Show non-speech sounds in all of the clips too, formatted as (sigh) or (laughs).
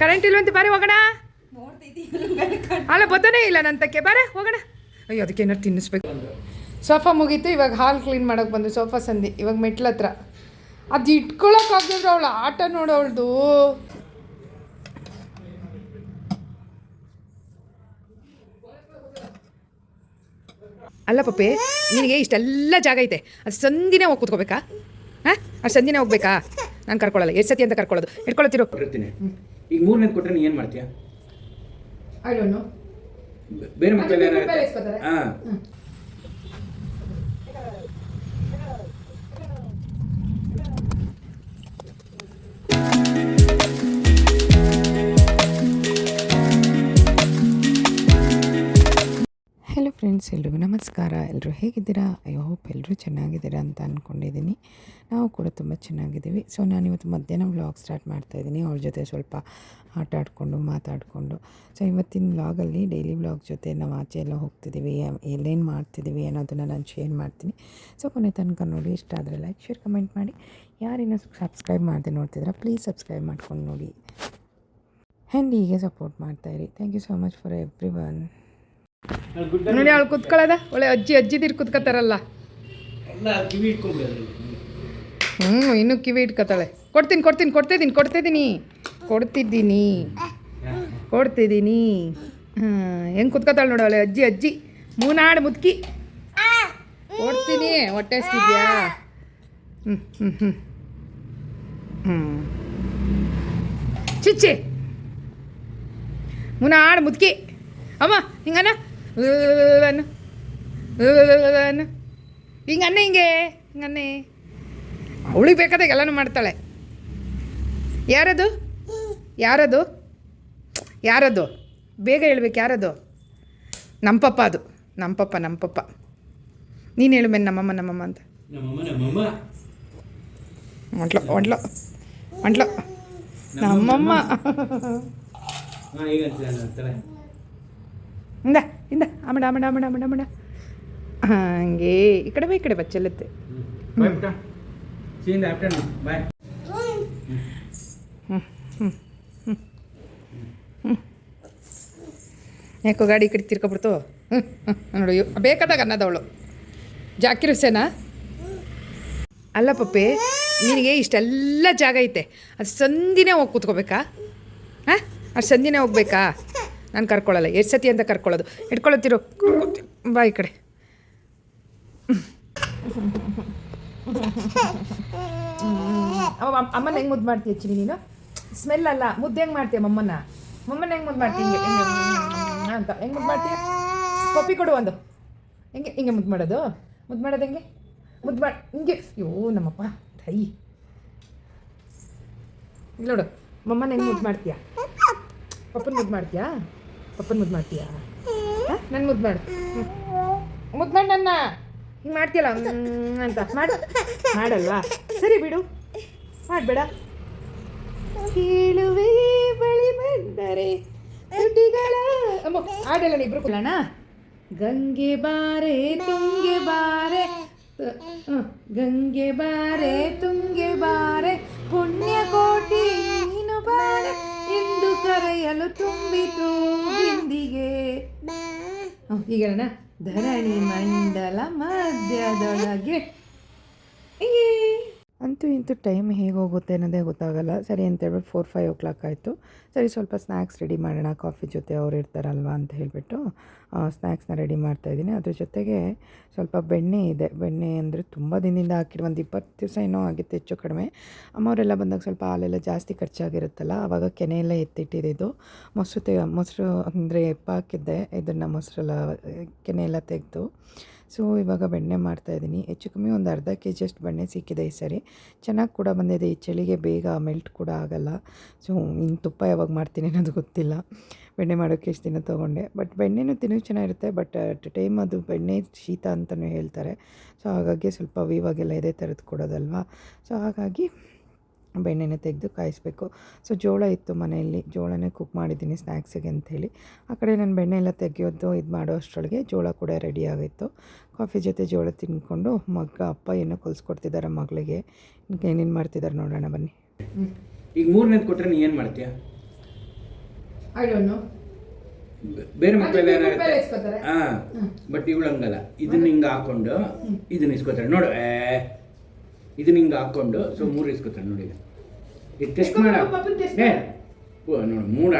Current ಇಲ್ವಂತೆ ಬಾರೆ ಹೋಗೋಣ? ಅಲ್ಲ ಬತ್ತನೇ ಇಲ್ಲ ನಂತಕ್ಕೆ ತಕ್ಕೆ ಬಾರೆ ಹೋಗೋಣ. ಅಯ್ಯೋ ಅದಕ್ಕೆ ಏನಾರು ತಿನ್ನಿಸ್ಬೇಕು. ಸೋಫಾ ಮುಗೀತು ಇವಾಗ ಹಾಲ್ ಕ್ಲೀನ್ ಮಾಡೋಕೆ ಬಂದು ಸೋಫಾ ಸಂಧಿ ಇವಾಗ ಮೆಟ್ಲ ಹತ್ರ. ಅದು ಇಟ್ಕೊಳಕ್ಕಾಗಿದ್ರೆ ಅವಳು ಆಟ ನೋಡು ಅವಳದು. ಅಲ್ಲ ಪಪ್ಪಿ ನಿನಗೆ ಇಷ್ಟೆಲ್ಲ ಜಾಗ ಐತೆ. ಅದು ಸಂದಿನೇ ಹೋಗಿ ಕೂತ್ಕೋಬೇಕಾ? ಹಾಂ? ಅದು ಸಂದಿನೇ ಹೋಗ್ಬೇಕಾ? ನಾನು ಕರ್ಕೊಳ್ಳಲ್ಲ ಎಷ್ಟು ಸತಿ ಅಂತ ಕರ್ಕೊಳ್ಳೋದು. ಇಟ್ಕೊಳತ್ತಿರೋ ಈಗ ಮೂರನೇದು ಕೊಟ್ಟರೆ ನೀನು ಏನು ಮಾಡ್ತೀಯ? ಐ ಡೋಂಟ್ ನೋ ಬೇರೆ ಮಕ್ಕಳೆಲ್ಲ ಹಾಂ. ಫ್ರೆಂಡ್ಸ್ ಎಲ್ರಿಗೂ ನಮಸ್ಕಾರ. ಎಲ್ಲರೂ ಹೇಗಿದ್ದೀರಾ? ಐ ಹೋಪ್ ಎಲ್ಲರೂ ಚೆನ್ನಾಗಿದ್ದೀರಾ ಅಂತ ಅಂದ್ಕೊಂಡಿದ್ದೀನಿ ನಾವು ಕೂಡ ತುಂಬ ಚೆನ್ನಾಗಿದ್ದೀವಿ. ಸೊ ನಾನಿವತ್ತು ಮಧ್ಯಾಹ್ನ ವ್ಲಾಗ್ ಸ್ಟಾರ್ಟ್ ಮಾಡ್ತಾಯಿದ್ದೀನಿ ಅವ್ರ ಜೊತೆ ಸ್ವಲ್ಪ ಆಟ ಆಡಿಕೊಂಡು, ಮಾತಾಡಿಕೊಂಡು. ಸೊ ಇವತ್ತಿನ ವ್ಲಾಗಲ್ಲಿ ಡೈಲಿ ವ್ಲಾಗ್ ಜೊತೆ ನಾವು ಆಚೆ ಎಲ್ಲ ಹೋಗ್ತಿದ್ದೀವಿ. ಎಲ್ಲೇನು ಮಾಡ್ತಿದ್ದೀವಿ ಅನ್ನೋದನ್ನು ನಾನು ಶೇರ್ ಮಾಡ್ತೀನಿ. ಸೊ ಕೊನೆ ತನಕ ನೋಡಿ, ಇಷ್ಟ ಆದರೆ ಲೈಕ್ ಶೇರ್ ಕಮೆಂಟ್ ಮಾಡಿ. ಯಾರೇನೋ ಸಬ್ಸ್ಕ್ರೈಬ್ ಮಾಡಿದೆ ನೋಡ್ತಿದ್ರೆ ಪ್ಲೀಸ್ ಸಬ್ಸ್ಕ್ರೈಬ್ ಮಾಡ್ಕೊಂಡು ನೋಡಿ. ಆ್ಯಂಡ್ ಹೀಗೆ support ಮಾಡ್ತಾಯಿರಿ thank you so much for everyone ನೋಡಿ ಅವಳು ಕುತ್ಕೊಳ್ಳೋದ? ಒಳ್ಳೆ ಅಜ್ಜಿ ಅಜ್ಜಿದಿರು ಕುತ್ಕೋತಾರಲ್ಲ. ಹ್ಞೂ ಇನ್ನೂ ಕಿವಿ ಇಟ್ಕೋತಾಳೆ. ಕೊಡ್ತೀನಿ ಕೊಡ್ತೀನಿ ಕೊಡ್ತಿದ್ದೀನಿ ಕೊಡ್ತಿದ್ದೀನಿ. ಕೊಡ್ತಿದ್ದೀನಿ ಕೊಡ್ತಿದ್ದೀನಿ ಹಾಂ ಹೆಂಗೆ ಕುತ್ಕೋತಾಳೆ ನೋಡು ಅವಳೆ ಅಜ್ಜಿ ಅಜ್ಜಿ. ಮೂನಾಡು ಮುದ್ಕಿ. ಕೊಡ್ತೀನಿ ಹೊಟ್ಟೆ ಹಸ್ತಿದ್ಯಾ ಹ್ಞೂ ಹ್ಞೂ ಹ್ಞೂ ಹ್ಞೂ ಚಿಚ್ಚಿ ಮೂನಾಡು ಮುದ್ಕಿ. ಅಮ್ಮ ಹಿಂಗನ? ಅನ್ನು ಅನ್ನ ಹಿಂಗೆ ಹಿಂಗೆ ಹಿಂಗನ್ನೆ ಅವಳಿಗೆ ಬೇಕಾದಾಗ ಎಲ್ಲನೂ ಮಾಡ್ತಾಳೆ ಯಾರದು ಯಾರದು ಯಾರದು ಬೇಗ ಹೇಳ್ಬೇಕು ಯಾರದು ನಮ್ಮ ಪಪ್ಪ ಅದು ನಮ್ಮ ಪಪ್ಪ ನಮ್ಮ ಪಪ್ಪ ನೀನು ಹೇಳು ಮೇನ್ ನಮ್ಮಮ್ಮ ನಮ್ಮಮ್ಮ ಅಂತ ಒಂಟ್ಲ ಒಂಟ್ಲ ಒಂಟ್ಲ ನಮ್ಮಮ್ಮ ಇಂದ ಇಂದ ಆಮಡ ಆಮಡ ಆಮಡ ಆಮಡ ಆಮಡ ಹಂಗೆ. ಈ ಕಡೆ ಬಾ ಈ ಕಡೆ ಬಾ ಚೆಲ್ಲುತ್ತೆ. ಯಾಕೋ ಗಾಡಿ ಈ ಕಡೆ ತಿರ್ಕೊಬಿಡ್ತು? ಹ್ಞೂ ನೋಡಿ ಬೇಕಾದಾಗ ಅನ್ನೋದವಳು ಜಾಕಿರ್ ಹುಸೇನಾ? ಅಲ್ಲ ಪಪ್ಪಿ ನಿನಗೆ ಇಷ್ಟೆಲ್ಲ ಜಾಗ ಐತೆ. ಅದು ಸಂದಿನೇ ಹೋಗಿ ಕೂತ್ಕೋಬೇಕಾ? ಹಾಂ? ಅದು ಸಂದಿನೇ ಹೋಗ್ಬೇಕಾ? ನಾನು ಕರ್ಕೊಳ್ಳಲ್ಲ, ಎಷ್ಟು ಸತಿ ಅಂತ ಕರ್ಕೊಳ್ಳೋದು. ಇಟ್ಕೊಳತ್ತಿರೋ ಬಾ ಈ ಕಡೆ. ಅಮ್ಮನ ಹೆಂಗೆ ಮುದ್ದು ಮಾಡ್ತೀಯ ಚಿನಿ ನೀನು? ಸ್ಮೆಲ್ ಅಲ್ಲ, ಮುದ್ದೆ ಹೆಂಗೆ ಮಾಡ್ತೀಯ ಮಮ್ಮನ ಮಮ್ಮನ ಹೆಂಗೆ ಮುದ್ದು ಮಾಡ್ತೀಯ ಅಂತ. ಹೆಂಗೆ ಮುದ್ದು ಮಾಡ್ತೀಯ ಪಪ್ಪಿ ಕೊಡು ಒಂದು. ಹೆಂಗೆ, ಹಿಂಗೆ ಮುದ್ದು ಮಾಡೋದು? ಮುದ್ದು ಮಾಡೋದು ಹೆಂಗೆ? ಮುದ್ದು ಮಾಡಿ, ಹಿಂಗೆ. ಅಯ್ಯೋ ನಮ್ಮಪ್ಪ ತೈ ಇಲ್ಲಿ ನೋಡು ಮಮ್ಮನ ಹೆಂಗೆ ಮುದ್ದು ಮಾಡ್ತೀಯ? ಪಪ್ಪನ ಮುದ್ದು ಮಾಡ್ತೀಯಾ? ಪಪ್ಪನ ಮುದ್ದು ಮಾಡ್ತೀಯಾ? ನನ್ನ ಮುದ್ದು ಮಾಡು. ಮುದ್ದು ಮಾಡಿ ನನ್ನ. ಹಿಂಗೆ ಮಾಡ್ತೀಯಲ್ಲ? ಅಂತ. ಮಾಡು. ಮಾಡಲ್ವಾ? ಸರಿ ಬಿಡು. ಮಾಡಬೇಡ. ಕೇಳುವೆ ಬಳಿ ಬಂದರೆ ಅಮ್ಮ ಆಡಲ್ಲ ಇಬ್ರು ಕುಲ್ಲಣ ಗಂಗೆ ಬಾರೆ ತುಂಗೆ ಬಾರೆ. ಗಂಗೆ ಬಾರೆ ತುಂಗೆ ಬಾರೆ. ಪುಣ್ಯ ಕೋಟಿ ನೀನು ಬಾರೆ ಕರೆಯಲು ತುಂಬಿತು ಬಿಂದಿಗೆ. ಹ್ಮ್, ಈಗ ಹೇಳೋಣ ಧರಣಿ ಮಂಡಲ ಮಧ್ಯದೊಳಗೆ. ಏ ಅಂತೂ ಇಂತೂ ಟೈಮ್ ಹೇಗೆ ಹೋಗುತ್ತೆ ಅನ್ನೋದೇ ಗೊತ್ತಾಗಲ್ಲ. ಸರಿ ಅಂತೇಳ್ಬಿಟ್ಟು ಫೋರ್ ಫೈವ್ ಓ ಕ್ಲಾಕ್ ಆಯಿತು. ಸರಿ, ಸ್ವಲ್ಪ ಸ್ನ್ಯಾಕ್ಸ್ ರೆಡಿ ಮಾಡೋಣ. ಕಾಫಿ ಜೊತೆ ಅವ್ರು ಇರ್ತಾರಲ್ವ ಅಂತ ಹೇಳಿಬಿಟ್ಟು ಸ್ನ್ಯಾಕ್ಸ್ನ ರೆಡಿ ಮಾಡ್ತಾ ಇದ್ದೀನಿ. ಅದ್ರ ಜೊತೆಗೆ ಸ್ವಲ್ಪ ಬೆಣ್ಣೆ ಇದೆ. ಬೆಣ್ಣೆ ಅಂದರೆ ತುಂಬ ದಿನದಿಂದ ಹಾಕಿರೋ ಒಂದು ಇಪ್ಪತ್ತು ದಿವಸ ಏನೋ ಆಗಿತ್ತು, ಹೆಚ್ಚು ಕಡಿಮೆ. ಅಮ್ಮವರೆಲ್ಲ ಬಂದಾಗ ಸ್ವಲ್ಪ ಹಾಲೆಲ್ಲ ಜಾಸ್ತಿ ಖರ್ಚಾಗಿರುತ್ತಲ್ಲ ಆವಾಗ ಕೆನೆ ಎಲ್ಲ ಎತ್ತಿಟ್ಟಿದ್ದು ಮೊಸರು ತೆಗೆ, ಮೊಸರು ಅಂದರೆ ಎಪ್ಪ ಹಾಕಿದ್ದೆ ಇದನ್ನು ಮೊಸರೆಲ್ಲ ಕೆನೆ ಎಲ್ಲ ತೆಗೆದು. ಸೊ, ಇವಾಗ ಬೆಣ್ಣೆ ಮಾಡ್ತಾಯಿದ್ದೀನಿ ಹೆಚ್ಚು ಕಮ್ಮಿ ಒಂದು ಅರ್ಧ ಕೆ ಜಿಯಷ್ಟು ಬೆಣ್ಣೆ ಸಿಕ್ಕಿದೆ ಈ ಸರಿ. ಚೆನ್ನಾಗಿ ಕೂಡ ಬಂದಿದೆ. ಈ ಚಳಿಗೆ ಬೇಗ ಮೆಲ್ಟ್ ಕೂಡ ಆಗಲ್ಲ. ಸೊ, ಇನ್ನು ತುಪ್ಪ ಯಾವಾಗ ಮಾಡ್ತೀನಿ ಅನ್ನೋದು ಗೊತ್ತಿಲ್ಲ. ಬೆಣ್ಣೆ ಮಾಡೋಕ್ಕೆ ಎಷ್ಟು ದಿನ ತೊಗೊಂಡೆ. ಬಟ್ ಬೆಣ್ಣೆನೂ ತಿನ್ನೋಕ್ಕೆ ಚೆನ್ನಾಗಿರುತ್ತೆ. ಬಟ್ ಅಟ್ ಟೈಮ್ ಅದು ಬೆಣ್ಣೆ ಶೀತ ಅಂತಲೂ ಹೇಳ್ತಾರೆ. ಸೊ, ಹಾಗಾಗಿ ಸ್ವಲ್ಪ ಇವಾಗೆಲ್ಲ ಇದೇ ಥರದ್ದು ಕೊಡೋದಲ್ವಾ? ಸೊ, ಹಾಗಾಗಿ ಬೆಣ್ಣೆನ ತೆಗೆದು ಕಾಯಿಸ್ಬೇಕು. ಸೊ ಜೋಳ ಇತ್ತು ಮನೆಯಲ್ಲಿ. ಜೋಳನೇ ಕುಕ್ ಮಾಡಿದ್ದೀನಿ ಸ್ನ್ಯಾಕ್ಸಿಗೆ ಅಂಥೇಳಿ. ಆ ಕಡೆ ನಾನು ಬೆಣ್ಣೆ ಎಲ್ಲ ತೆಗೆಯೋದು ಇದು ಮಾಡೋ ಅಷ್ಟರೊಳಗೆ ಜೋಳ ಕೂಡ ರೆಡಿ ಆಗಿತ್ತು ಕಾಫಿ ಜೊತೆ ಜೋಳ ತಿನ್ಕೊಂಡು ಮಗ ಅಪ್ಪ ಏನೋ ಕಲಿಸ್ಕೊಡ್ತಿದ್ದಾರೆ ಮಗಳಿಗೆ. ಏನೇನು ಮಾಡ್ತಿದ್ದಾರೆ ನೋಡೋಣ ಬನ್ನಿ. ಈಗ ಮೂರನೇದು ಕೊಟ್ಟರೆ ನೀ ಏನು ಮಾಡ್ತೀಯ? ಐ ಡೋಂಟ್ ನೋ ಬೇರೆ ಮಕ್ಕಳೆಲ್ಲ ಏನಾಗುತ್ತೆ. ಹಾ ಬಟ್ ಇವಳು ಹಂಗಲ್ಲ. ಇದನ್ನ ಹಿಂಗ ಹಾಕೊಂಡು ಇದನ್ನ ಇಸ್ಕೊತಾರೆ. ನೋಡು ಏ ಇದನ್ನ ಹಿಂಗೆ ಹಾಕ್ಕೊಂಡು ಸೊ ಮೂರು ಇಸ್ಕೊತಾರೆ ನೋಡಿ ಇದು. ಟೆಸ್ಟ್ ಮಾಡ ನೋಡು ಮೂರು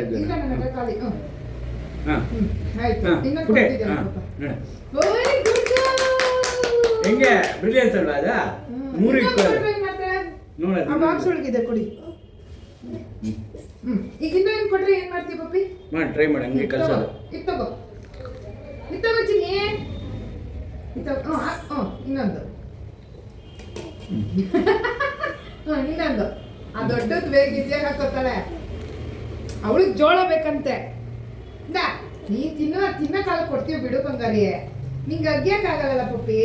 ಇದ್ದೆ ಹ್ಮ್. ಆಯ್ತು. ಹಾ ಹೆಂಗೆ? ಬ್ರಿಲಿಯನ್ಸ್ ಅಲ್ವಾ ಅದ? ಮೂರು ಇಟ್ಕೊಳ್ಳಿ ನೋಡೋದು ಕೊಡಿ. ಈಗ ಇನ್ನೂ ಏನು ಕೊಟ್ರೆ ಏನ್ ಮಾಡ್ತೀವಿ ಪಪ್ಪಿ? ಮಾಡಿ ಟ್ರೈ ಮಾಡಿ ಹಂಗೆ ಕಲ್ಸೋದು ಇದು ತಗೋ. ಇದು ತಗೋ ಚಿನ್ನಿ. ಇದು ಇನ್ನೊಂದು. ಇನ್ನೊಂದು. ಆ ದೊಡ್ಡದು ಬೇಗ ಬಿಸಿಯಾಗಿ ಹಾಕೋತಾಳೆ. ಅವಳಿಗೆ ಜೋಳ ಬೇಕಂತೆ. ನೀ ತಿನ್ನೋ ತಿನ್ನೋ ಕಾಲ ಕೊಡ್ತೀವಿ ಬಿಡು ಬಂಗಾರಿ ನಿಂಗೆ ಆಗಲ್ಲ ಪಪ್ಪಿ?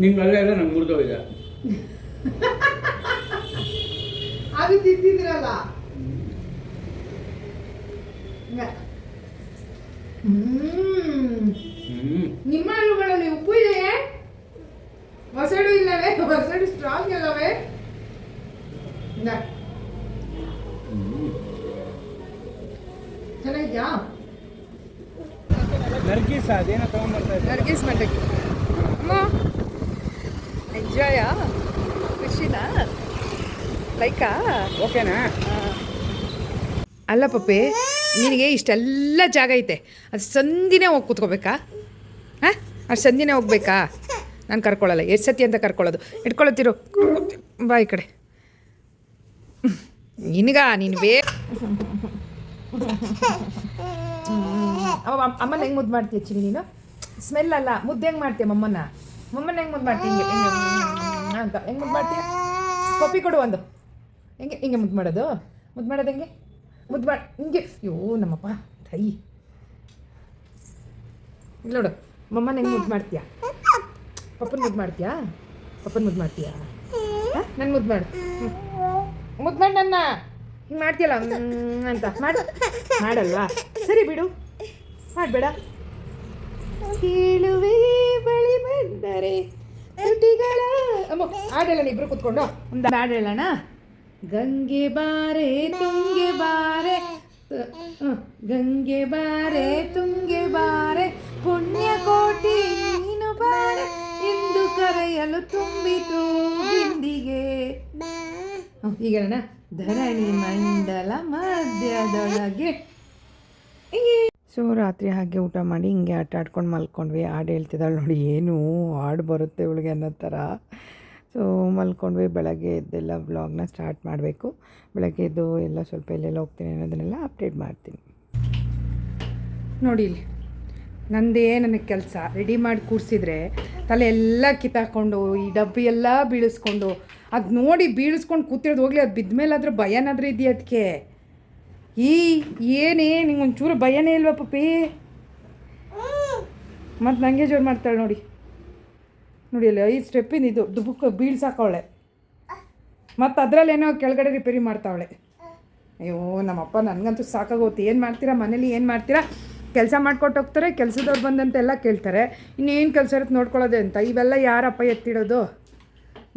ನಿಂಗೆ ಅಲ್ಲ ಎಲ್ಲ ನಂಗೆ ಮುರಿದೋಗಿದೆ. (laughs) ಅದು ತಿಂತಿದ್ರಲ್ಲ ನಿಮ್ಮ ಹಣ್ಣುಗಳಲ್ಲಿ ಉಪ್ಪು ಇದೆಯೇ? ಹೊಸಡು ಇಲ್ಲವೇ? ಹೊಸಡು ಸ್ಟ್ರಾಂಗ್ ಇಲ್ಲವೇ? ಇಂದ. ಚೆನ್ನಾಗಿದ್ಯಾ? ನರ್ಗೀಸ್ ಅದೇನೋ ತಗೊಂಡ್ಬರ್ತಾ ಇದ್ದೆ. ನರ್ಗಿಸ್ ಮಂಡಕ್ಕಿ. ಅಮ್ಮ ಎಂಜಾಯಾ ಖುಷಿನಾ? ಲೈಕಾ? ಓಕೆನಾ? ಅಲ್ಲ ಪಪ್ಪಿ ನಿನಗೆ ಇಷ್ಟೆಲ್ಲ ಜಾಗ ಐತೆ. ಅದು ಸಂದಿನೇ ಹೋಗಿ ಕೂತ್ಕೋಬೇಕಾ? ಹಾಂ? ಅಷ್ಟು ಸಂದಿನೇ ಹೋಗ್ಬೇಕಾ? ನಾನು ಕರ್ಕೊಳ್ಳಲ್ಲ, ಎಷ್ಟು ಸತಿ ಅಂತ ಕರ್ಕೊಳ್ಳೋದು. ಇಟ್ಕೊಳತ್ತಿರು. ಬಾಯ್ ಕಡೆ. ನಿನಗ? ನೀನು ಬೇ ಅಮ್ಮನ ಹೆಂಗೆ ಮುದ್ದು ಮಾಡ್ತೀಯ ಚಿನ್ನಿ ನೀನು? ಸ್ಮೆಲ್ ಅಲ್ಲ, ಮುದ್ದು ಹೆಂಗೆ ಮಾಡ್ತೀಯ ಮಮ್ಮನ ಮಮ್ಮನ ಹೆಂಗೆ ಮುದ್ದು ಮಾಡ್ತೀಯ ಹಿಂಗೆ, ಹೆಂಗೆ. ಅಂತ. ಹೆಂಗೆ ಮುದ್ದು ಮಾಡ್ತೀಯ ಕಾಪಿ ಕೊಡು ಒಂದು. ಹೆಂಗೆ, ಹಿಂಗೆ ಮುದ್ದು ಮಾಡೋದು? ಮುದ್ದು ಮಾಡೋದು ಹೆಂಗೆ? ಮುದ್ದು ಮಾಡಿ ಹಿಂಗೆ. ಅಯ್ಯೋ ನಮ್ಮಪ್ಪ. ತೈ ಇಲ್ಲ ನೋಡು. ಮಮ್ಮನ ಹೆಂಗೆ ಮುದ್ದು ಮಾಡ್ತೀಯಾ? ಪಪ್ಪನ ಮುದ್ದು ಮಾಡ್ತೀಯಾ? ಪಪ್ಪನ ಮುದ್ದು ಮಾಡ್ತೀಯಾ? ನನ್ನ ಮುದ್ದು ಮಾಡು. ಮುದ್ ಮಾಡಿ ನನ್ನ. ಹಿಂಗೆ ಮಾಡ್ತೀಯಲ್ಲ? ಅಂತ. ಮಾಡು. ಮಾಡಲ್ವಾ? ಸರಿ ಬಿಡು. ಮಾಡಬೇಡ. ಕೇಳುವೆ ಬಳಿ ಬಂದರೆ ಅಮ್ಮ ಆಡಲ್ಲ ಇಬ್ರು ಕೂತ್ಕೊಂಡು. ಒಂದು ಹೇಳೋಣ. ಗಂಗೆ ಬಾರೆ, ತುಂಗೆ ಬಾರೆ. ಗಂಗೆ ಬಾರೆ, ತುಂಗೆ ಬಾರೆ. ಪುಣ್ಯ ಕೋಟಿ ನೀನು ಬಾರೆ. ಎಂದು ಕರೆಯಲು ತುಂಬಿತು ಬಿಂದಿಗೆ. ಈಗಣ ಧರಣಿ ಮಂಡಲ ಮಧ್ಯದೊಳಗೆ. ಸೊ ರಾತ್ರಿ ಹಾಗೆ ಊಟ ಮಾಡಿ ಹಿಂಗೆ ಆಟ ಆಡ್ಕೊಂಡು ಮಲ್ಕೊಂಡ್ವಿ. ಹಾಡು ಹೇಳ್ತಿದ್ದಾಳೆ ನೋಡಿ ಏನು ಹಾಡು ಬರುತ್ತೆ ಇವಳಿಗೆ ಅನ್ನೋ ಥರ. ಸೊ ಮಲ್ಕೊಂಡ್ವಿ. ಬೆಳಗ್ಗೆ ಎದ್ದೆಲ್ಲ ವ್ಲಾಗ್ನ ಸ್ಟಾರ್ಟ್ ಮಾಡಬೇಕು. ಬೆಳಗ್ಗೆ ಎದ್ದು ಎಲ್ಲ ಸ್ವಲ್ಪ ಎಲ್ಲೆಲ್ಲ ಹೋಗ್ತೀನಿ ಅನ್ನೋದನ್ನೆಲ್ಲ ಅಪ್ಡೇಟ್ ಮಾಡ್ತೀನಿ. ನೋಡಿ ಇಲ್ಲಿ. ನಂದೇ ನನಗೆ ಕೆಲಸ. ರೆಡಿ ಮಾಡಿ ಕೂರಿಸಿದ್ರೆ ತಲೆ ಎಲ್ಲ ಕಿತ್ತಾಕೊಂಡು, ಈ ಡಬ್ಬಿ ಎಲ್ಲ ಬೀಳಿಸ್ಕೊಂಡು, ಅದು ನೋಡಿ ಬೀಳಿಸ್ಕೊಂಡು ಕೂತಿರೋದು ಹೋಗ್ಲಿ, ಅದು ಬಿದ್ದ ಮೇಲಾದ್ರೂ ಭಯನಾದ್ರೂ ಇದೆಯಾ ಅದಕ್ಕೆ ಈ ಏನೇ ನಿಂಗೆ ಒಂಚೂರು ಭಯನೇ ಇಲ್ವಾ ಪಪ್ಪಿ? ಮತ್ತು ನನಗೆ ಜೋರು ಮಾಡ್ತಾಳೆ ನೋಡಿ. ನೋಡಿ ಅಲ್ಲಿ ಐದು ಸ್ಟೆಪ್ಪಿಂದ ಇದು ದುಬುಕ್ ಬೀಳ್ಸಾಕವಳೆ. ಮತ್ತು ಅದರಲ್ಲೇನೋ ಕೆಳಗಡೆ ರಿಪೇರಿ ಮಾಡ್ತಾವಳೆ. ಅಯ್ಯೋ, ನಮ್ಮಪ್ಪ ನನಗಂತೂ ಸಾಕಾಗೋತು. ಏನು ಮಾಡ್ತೀರಾ ಮನೇಲಿ, ಏನು ಮಾಡ್ತೀರಾ? ಕೆಲಸ ಮಾಡ್ಕೊಟ್ಟು ಹೋಗ್ತಾರೆ, ಕೆಲಸದವ್ರು ಬಂದಂತೆ ಎಲ್ಲ ಕೇಳ್ತಾರೆ. ಇನ್ನೇನು ಕೆಲಸ ಇರುತ್ತೆ ನೋಡ್ಕೊಳ್ಳೋದೆ ಅಂತ. ಇವೆಲ್ಲ ಯಾರಪ್ಪ ಎತ್ತಿಡೋದು?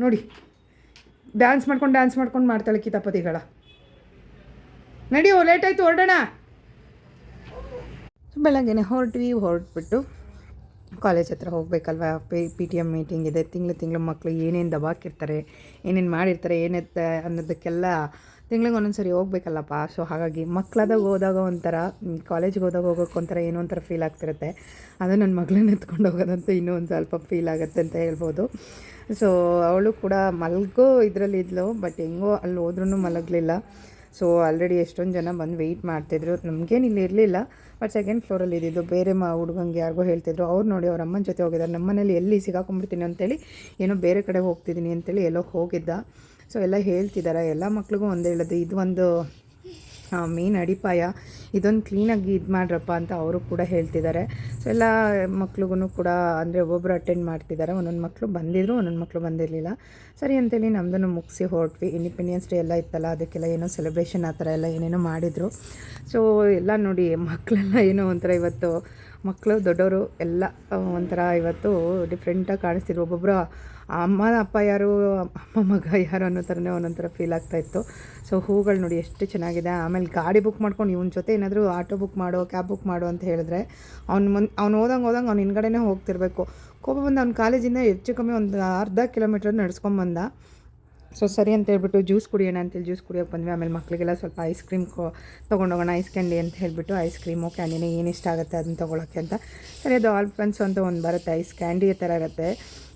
ನೋಡಿ ಡ್ಯಾನ್ಸ್ ಮಾಡ್ಕೊಂಡು ಡ್ಯಾನ್ಸ್ ಮಾಡ್ಕೊಂಡು ಮಾಡ್ತಾಳೆ ಕಿತಾಪತಿಗಳ. ನಡೆಯೋ ಲೇಟ್ ಆಯಿತು, ಹೊರಡೋಣ. ಬೆಳಗ್ಗೆನೆ ಹೊರಟ್ವಿ, ಹೊರಟ್ಬಿಟ್ಟು ಕಾಲೇಜ್ ಹತ್ರ ಹೋಗಬೇಕಲ್ವಾ? P P T M meeting ಇದೆ. ತಿಂಗಳು ತಿಂಗಳು ಮಕ್ಕಳು ಏನೇನು ದಬಾಕಿರ್ತಾರೆ, ಏನೇನು ಮಾಡಿರ್ತಾರೆ, ಏನೇ ಅನ್ನೋದಕ್ಕೆಲ್ಲ ತಿಂಗ್ಳಿಗೆ ಒಂದೊಂದು ಸರಿ ಹೋಗ್ಬೇಕಲ್ಲಪ್ಪ. ಸೊ ಹಾಗಾಗಿ ಮಕ್ಕಳಾದಾಗ ಹೋದಾಗ ಒಂಥರ ಕಾಲೇಜ್ಗೆ ಹೋದಾಗ ಹೋಗೋಕೆ ಒಂಥರ ಏನೋ ಒಂಥರ ಫೀಲ್ ಆಗ್ತಿರುತ್ತೆ. ಅದು ನನ್ನ ಮಗಳನ್ನ ಎತ್ಕೊಂಡು ಹೋಗೋದಂತೂ ಇನ್ನೂ ಒಂದು ಸ್ವಲ್ಪ ಫೀಲ್ ಆಗುತ್ತೆ ಅಂತ ಹೇಳ್ಬೋದು. ಸೊ ಅವಳು ಕೂಡ ಮಲಗೋ ಇದರಲ್ಲಿ ಇದ್ಲು ಬಟ್ ಹೆಂಗೋ ಅಲ್ಲಿ ಹೋದ್ರೂ ಮಲಗಲಿಲ್ಲ. ಸೊ ಆಲ್ರೆಡಿ ಎಷ್ಟೊಂದು ಜನ ಬಂದು ವೆಯ್ಟ್ ಮಾಡ್ತಿದ್ರು. ನಮಗೇನು ಇಲ್ಲಿ ಇರಲಿಲ್ಲ. ಬಟ್ ಸೆಕೆಂಡ್ ಫ್ಲೋರಲ್ಲಿ ಇದ್ದಿದ್ದು, ಬೇರೆ ಮಾ ಹುಡುಗಂಗೆ ಯಾರಿಗೋ ಹೇಳ್ತಿದ್ರು. ಅವ್ರು ನೋಡಿ ಅವ್ರ ಅಮ್ಮನ ಜೊತೆ ಹೋಗಿದ್ದಾರೆ ನಮ್ಮನೇಲಿ ಎಲ್ಲಿ ಸಿಗಾಕೊಂಡ್ಬಿಡ್ತೀನಿ ಅಂತೇಳಿ ಏನೋ ಬೇರೆ ಕಡೆ ಹೋಗ್ತಿದ್ದೀನಿ ಅಂತೇಳಿ ಎಲ್ಲೋ ಹೋಗಿದ್ದ. ಸೊ ಎಲ್ಲ ಹೇಳ್ತಿದ್ದಾರೆ ಎಲ್ಲ ಮಕ್ಳಿಗೂ ಒಂದು ಹೇಳೋದು. ಇದು ಒಂದು ಮೇನ್ ಅಡಿಪಾಯ. ಇದೊಂದು ಕ್ಲೀನಾಗಿ ಇದು ಮಾಡ್ರಪ್ಪ ಅಂತ ಅವರು ಕೂಡ ಹೇಳ್ತಿದ್ದಾರೆ ಸೊ ಎಲ್ಲ ಮಕ್ಳಿಗೂ ಕೂಡ ಅಂದರೆ ಒಬ್ಬೊಬ್ಬರು ಅಟೆಂಡ್ ಮಾಡ್ತಿದ್ದಾರೆ ಒಂದೊಂದು ಮಕ್ಕಳು ಬಂದಿದ್ರು, ಒಂದೊಂದು ಮಕ್ಕಳು ಬಂದಿರಲಿಲ್ಲ. ಸರಿ ಅಂತೇಳಿ ನಮ್ಮದನ್ನು ಮುಗಿಸಿ ಹೊರಟ್ವಿ. ಇಂಡಿಪೆಂಡೆನ್ಸ್ ಡೇ ಎಲ್ಲ ಇತ್ತಲ್ಲ, ಅದಕ್ಕೆಲ್ಲ ಏನೋ ಸೆಲೆಬ್ರೇಷನ್ ಆ ಥರ ಎಲ್ಲ ಏನೇನೋ ಮಾಡಿದರು. ಸೊ ಎಲ್ಲ ನೋಡಿ ಮಕ್ಕಳೆಲ್ಲ ಏನೋ ಒಂಥರ ಇವತ್ತು ಮಕ್ಕಳು ದೊಡ್ಡವರು ಎಲ್ಲ ಒಂಥರ ಇವತ್ತು ಡಿಫ್ರೆಂಟಾಗಿ ಕಾಣಿಸ್ತಿದ್ರು. ಒಬ್ಬೊಬ್ಬರು ಅಮ್ಮ, ಅಪ್ಪ ಯಾರು, ಅಮ್ಮ, ಮಗ ಯಾರು ಅನ್ನೋ ಥರನೇ ಒಂದೊಂಥರ ಫೀಲ್ ಆಗ್ತಾಯಿತ್ತು ಸೊ ಹೂಗಳು ನೋಡಿ ಎಷ್ಟು ಚೆನ್ನಾಗಿದೆ. ಆಮೇಲೆ ಗಾಡಿ ಬುಕ್ ಮಾಡ್ಕೊಂಡು ಇವನ ಜೊತೆ ಏನಾದರೂ ಆಟೋ ಬುಕ್ ಮಾಡೋ ಕ್ಯಾಬ್ ಬುಕ್ ಮಾಡು ಅಂತ ಹೇಳಿದ್ರೆ, ಅವ್ನು ಮುನ್, ಅವ್ನು ಹೋದಂಗೆ ಹೋದಂಗೆ ಅವ್ನು ಹಿಂದ್ಗಡೆನೇ ಹೋಗ್ತಿರ್ಬೇಕು. ಕೋಪ ಬಂದು ಅವ್ನ ಕಾಲೇಜಿಂದ ಹೆಚ್ಚು ಕಮ್ಮಿ ಒಂದು ಅರ್ಧ ಕಿಲೋಮೀಟ್ರ್ ನಡ್ಸ್ಕೊಂಬಂದ ಸೊ ಸರಿ ಅಂತ ಹೇಳ್ಬಿಟ್ಟು ಜ್ಯೂಸ್ ಕುಡಿಯೋಣ ಅಂತೇಳಿ ಜ್ಯೂಸ್ ಕುಡಿಯೋಕೆ ಬಂದ್ವಿ. ಆಮೇಲೆ ಮಕ್ಕಳಿಗೆಲ್ಲ ಸ್ವಲ್ಪ ಐಸ್ ಕ್ರೀಮ್ ಕೊ ತೊಗೊಂಡೋಗೋಣ ಐಸ್ ಕ್ಯಾಂಡಿ ಅಂತ ಹೇಳಿಬಿಟ್ಟು ಐಸ್ ಕ್ರೀಮು ಕ್ಯಾಂಡಿನ ಏನು ಇಷ್ಟ ಆಗುತ್ತೆ ಅದನ್ನ ತೊಗೊಳಕ್ಕೆ ಅಂತ. ಸರಿ, ಅದು ಆಲ್ ಫ್ರೆಂಡ್ಸ್ ಅಂತ ಒಂದು ಬರುತ್ತೆ ಐಸ್ ಕ್ಯಾಂಡಿ ಥರ ಇರುತ್ತೆ.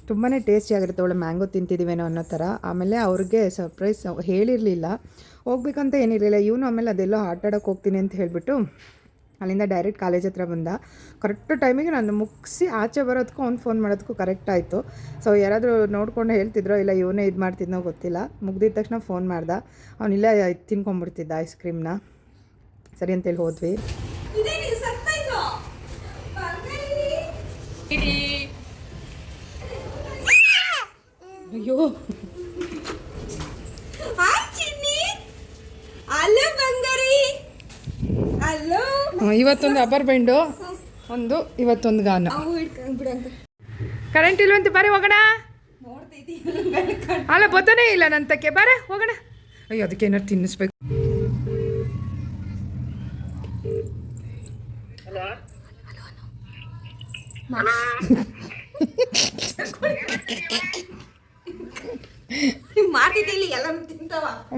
ತುಂಬಾ ಟೇಸ್ಟಿಯಾಗಿರುತ್ತೆ ಒಳ್ಳೆ ಮ್ಯಾಂಗೋ ತಿಂತಿದ್ದೀವೇನೋ ಅನ್ನೋ ಥರ ಆಮೇಲೆ ಅವ್ರಿಗೆ ಸರ್ಪ್ರೈಸ್ ಹೇಳಿರಲಿಲ್ಲ. ಹೋಗ್ಬೇಕಂತ ಏನಿರಲಿಲ್ಲ. ಇವನು ಆಮೇಲೆ ಅದೆಲ್ಲೋ ಆಟಾಡೋಕೆ ಹೋಗ್ತೀನಿ ಅಂತ ಹೇಳಿಬಿಟ್ಟು ಅಲ್ಲಿಂದ ಡೈರೆಕ್ಟ್ ಕಾಲೇಜ್ ಹತ್ರ ಬಂದ. ಕರೆಕ್ಟ್ ಟೈಮಿಗೆ ನಾನು ಮುಗಿಸಿ ಆಚೆ ಬರೋದಕ್ಕೂ ಅವ್ನು ಫೋನ್ ಮಾಡೋದಕ್ಕೂ ಕರೆಕ್ಟ್ ಆಯಿತು. ಸೊ ಯಾರಾದರೂ ನೋಡ್ಕೊಂಡು ಹೇಳ್ತಿದ್ರೋ ಇಲ್ಲ ಇವನೇ ಇದು ಮಾಡ್ತಿದ್ನೋ ಗೊತ್ತಿಲ್ಲ. ಮುಗ್ದಿದ ತಕ್ಷಣ ಫೋನ್ ಮಾಡ್ದ. ಅವನಿಲ್ಲ ತಿನ್ಕೊಂಬಿಡ್ತಿದ್ದ ಐಸ್ ಕ್ರೀಮ್ನ ಸರಿ ಅಂತೇಳಿ ಹೋದ್ವಿ. ಅಯ್ಯೋ. ಅಲ್ಲೋ ಇವತ್ತೊಂದು ಅಬ್ಬರ್ ಬೆಂಡು ಒಂದು ಇವತ್ತೊಂದು ಗಾನ. ಕರೆಂಟ್ ಇಲ್ವಂತೆ ಬಾರೆ ಹೋಗೋಣ ಅಲ್ಲ ಬತ್ತನೇ ಇಲ್ಲ ನಂತಕ್ಕೆ. ಬಾರೆ ಹೋಗೋಣ. ಅಯ್ಯೋ ಅದಕ್ಕೆ ಏನಾರು ತಿನ್ನಿಸ್ಬೇಕು.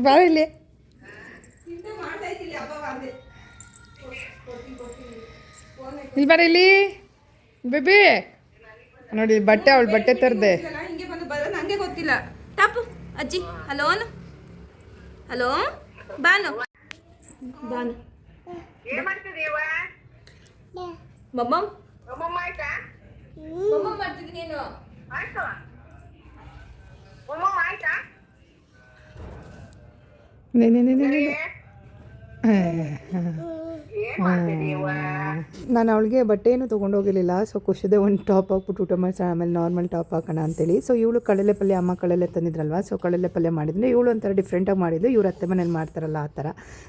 ಬಾರೆ ಇಲ್ಲಿ. ಇಲ್ಲಿ ಬರ ಇಲ್ಲಿ. ಬೇಬಿ. ನೋಡಿ ಬಟ್ಟೆ ಅವಳು ಬಟ್ಟೆ ತರದೆ. ಹಿಂಗೆ ಬಂದು ಬರೋ ಗೊತ್ತಿಲ್ಲ ತಪ್ಪು. ಅಜ್ಜಿ ಹಲೋ ಅನು. ಹಲೋ ಬಾನು. ಬಾನು. ಮಮ್ಮಮ್ ಮಾಡ್ತಿದ್ದೀನಿ ನೀನು. ನಾನು ಅವಳಿಗೆ ಬಟ್ಟೆ ಏನು ತೊಗೊಂಡು ಹೋಗಿರಲಿಲ್ಲ ಸೊ ಖುಷಿದೆ ಒಂದು ಟಾಪ್ ಹಾಕ್ಬಿಟ್ಟು ಊಟ ಮಾಡ್ಸೋಣ ಆಮೇಲೆ ನಾರ್ಮಲ್ ಟಾಪ್ ಹಾಕೋಣ ಅಂತೇಳಿ. ಸೊ ಇವಳು ಕಡಲೆ ಪಲ್ಯ ಅಮ್ಮ ಕಡಲೆ ತಂದಿದ್ರಲ್ವಾ? ಸೊ ಕಡಲೆ ಪಲ್ಯ ಮಾಡಿದ್ರೆ ಇವಳು ಒಂಥರ ಡಿಫ್ರೆಂಟಾಗಿ ಮಾಡಿದ್ದು. ಇವ್ರ ಅತ್ತೆ ಮನೇಲಿ ಮಾಡ್ತಾರಲ್ಲ ಆ ಥರ.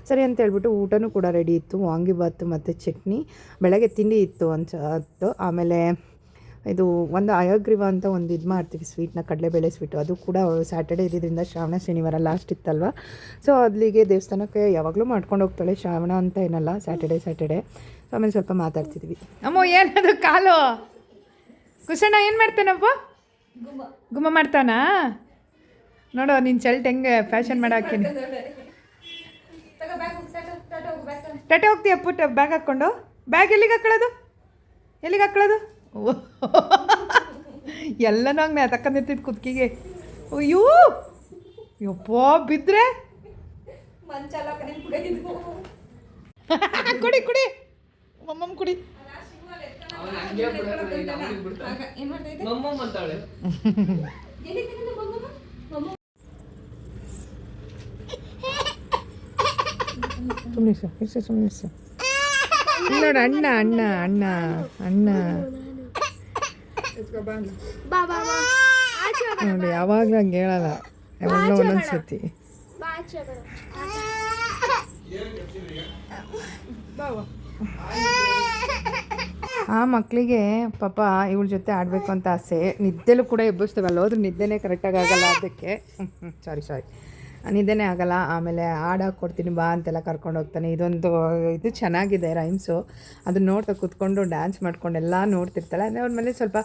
ಸರಿ ಅಂತ ಹೇಳ್ಬಿಟ್ಟು ಊಟನೂ ಕೂಡ ರೆಡಿ ಇತ್ತು. ವಾಂಗಿಬಾತು ಮತ್ತು ಚಟ್ನಿ. ಬೆಳಗ್ಗೆ ತಿಂಡಿ ಇತ್ತು ಅಂತ ಆಮೇಲೆ ಇದು ಒಂದು ಅಯಗ್ರೀವ ಅಂತ ಒಂದು ಇದು ಮಾಡ್ತೀವಿ ಸ್ವೀಟ್ನ ಕಡಲೆಬೇಳೆ ಸ್ವೀಟು ಅದು ಕೂಡ ಸ್ಯಾಟರ್ಡೇ ಇರೋದ್ರಿಂದ ಶ್ರಾವಣ ಶನಿವಾರ ಲಾಸ್ಟ್ ಇತ್ತಲ್ವ? ಸೊ ಅಲ್ಲಿಗೆ ದೇವಸ್ಥಾನಕ್ಕೆ ಯಾವಾಗಲೂ ಮಾಡ್ಕೊಂಡು ಹೋಗ್ತಾಳೆ ಶ್ರಾವಣ ಅಂತ ಏನಲ್ಲ ಸ್ಯಾಟರ್ಡೇ ಸ್ಯಾಟರ್ಡೇ ಸೊ ಆಮೇಲೆ ಸ್ವಲ್ಪ ಮಾತಾಡ್ತಿದ್ವಿ. ಅಮ್ಮ, ಏನದು ಕಾಲು? ಕುಸಣ್ಣ ಏನು ಮಾಡ್ತಾನಪ್ಪ ಗುಮ್ಮ ಮಾಡ್ತಾನಾ? ನೋಡು ನಿನ್ನ ಚಲ್ಟ್ ಹೆಂಗೆ ಫ್ಯಾಷನ್ ಮಾಡಿ ತಟ್ಟೆ ಟಟೆ ಹೋಗ್ತೀಯ ಪುಟ್ಟ ಬ್ಯಾಗ್ ಹಾಕ್ಕೊಂಡು? ಬ್ಯಾಗ್ ಎಲ್ಲಿಗೆ ಹಾಕೊಳ್ಳೋದು? ಎಲ್ಲಿಗೆ ಹಾಕೊಳ್ಳೋದು ಎಲ್ಲನೂ ಹಂಗೆ ತಕ್ಕಂದಿರ್ತಿದ್ದು ಕುದ್ಕಿಗೆ. ಅಯ್ಯೋ, ಯಪ್ಪ ಬಿದ್ದರೆ (laughs) ಕುಡಿ ಕುಡಿ. ಮಮ್ಮಮ್ಮ ಕುಡಿ. ಸುಮ್ಮನೆ ಸುಮ್ಮನೆ ನೋಡು ಅಣ್ಣ ಅಣ್ಣ ಅಣ್ಣ ಅಣ್ಣ. ನೋಡಿ ಯಾವಾಗಲೂ ಹಂಗೆ ಹೇಳಲ್ಲ. ಯಾವಾಗಲೂ ಒಂದೊಂದು ಸತಿ ಆ ಮಕ್ಕಳಿಗೆ ಪಾಪ ಇವಳ ಜೊತೆ ಆಡಬೇಕು ಅಂತ ಆಸೆ. ನಿದ್ದೆಲೂ ಕೂಡ ಎಬ್ಬಿಸ್ತೇವೆ ಅಲ್ಲಿ ಹೋದ್ರೆ ನಿದ್ದೆನೇ ಕರೆಕ್ಟಾಗಿ ಆಗಲ್ಲ ಅದಕ್ಕೆ. ಸಾರಿ ಸಾರಿ ನಿದ್ದೆನೇ ಆಗಲ್ಲ, ಆಮೇಲೆ ಹಾಡಾಗಿ ಕೊಡ್ತೀನಿ ಬಾ ಅಂತೆಲ್ಲ ಕರ್ಕೊಂಡು ಹೋಗ್ತಾನೆ. ಇದೊಂದು, ಇದು ಚೆನ್ನಾಗಿದೆ ರೈಮ್ಸು ಅದನ್ನ ನೋಡ್ತಾ ಕೂತ್ಕೊಂಡು ಡ್ಯಾನ್ಸ್ ಮಾಡ್ಕೊಂಡು ಎಲ್ಲ ನೋಡ್ತಿರ್ತಾಳೆ. ಅಂದರೆ ಅವ್ರ ಮೇಲೆ ಸ್ವಲ್ಪ